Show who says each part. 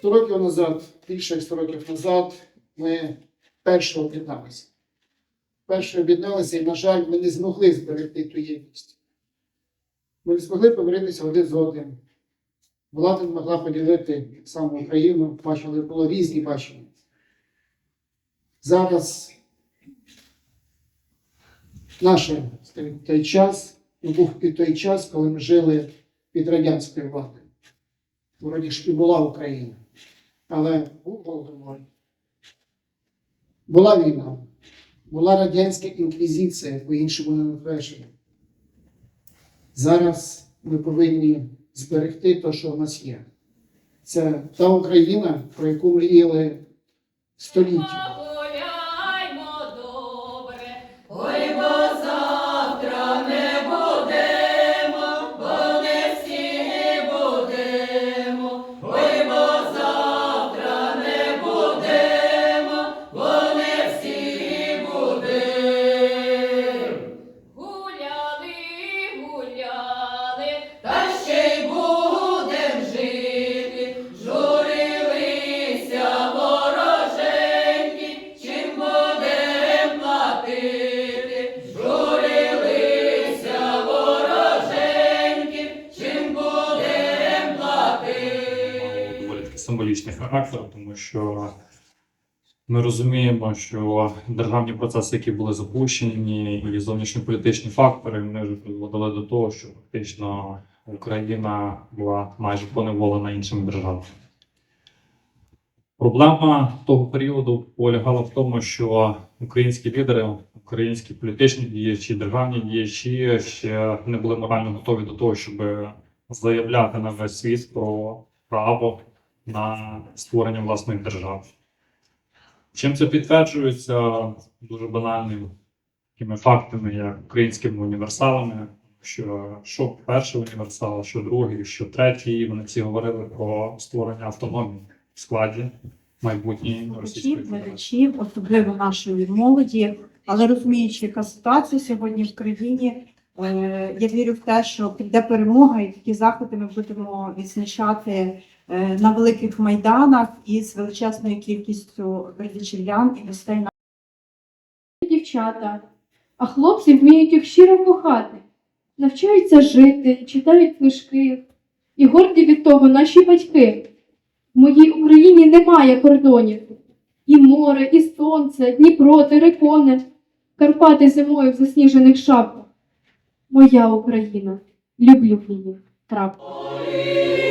Speaker 1: 100 років назад, більше як 100 років назад, ми перше об'єдналися. Перше об'єдналися, і, на жаль, ми не змогли зберегти ту єдність. Ми не змогли помиритися один з одним. Влада не могла поділити саму Україну, бачили, було різні бачення. Зараз наш той час, був і той час, коли ми жили під радянською владою. Вроді ж і була Україна. Але був Голодомор. Була війна, була радянська інквізиція, по-іншому не назвеш. Зараз ми повинні зберегти те, що в нас є. Це та Україна, про яку мріяли століття.
Speaker 2: Символічний характер, тому що ми розуміємо, що державні процеси, які були запущені, і зовнішньополітичні фактори, вони вже призводили до того, що фактично Україна була майже поневолена іншими державами. Проблема того періоду полягала в тому, що українські лідери, українські політичні діячі, державні діячі ще не були морально готові до того, щоб заявляти на весь світ про право на створення власних держав. Чим це підтверджується дуже банальними такими фактами, як українськими універсалами, що що перший універсал, що другий, що третій, вони всі говорили про створення автономії в складі майбутньої Російської Федерації.
Speaker 3: особливо нашої молоді. Але розуміючи, яка ситуація сьогодні в країні, е, я вірю в те, що прийде перемога, і такі заходи ми будемо відзначати на великих майданах із величезною кількістю бердичівлян і гостей
Speaker 4: дівчата, а хлопці вміють їх щиро кохати, навчаються жити, читають книжки, і горді від того наші батьки. В моїй Україні немає кордонів. І море, і сонце, Дніпро, терикони, Карпати зимою в засніжених шапках. Моя Україна, люблю її.
Speaker 5: Ой,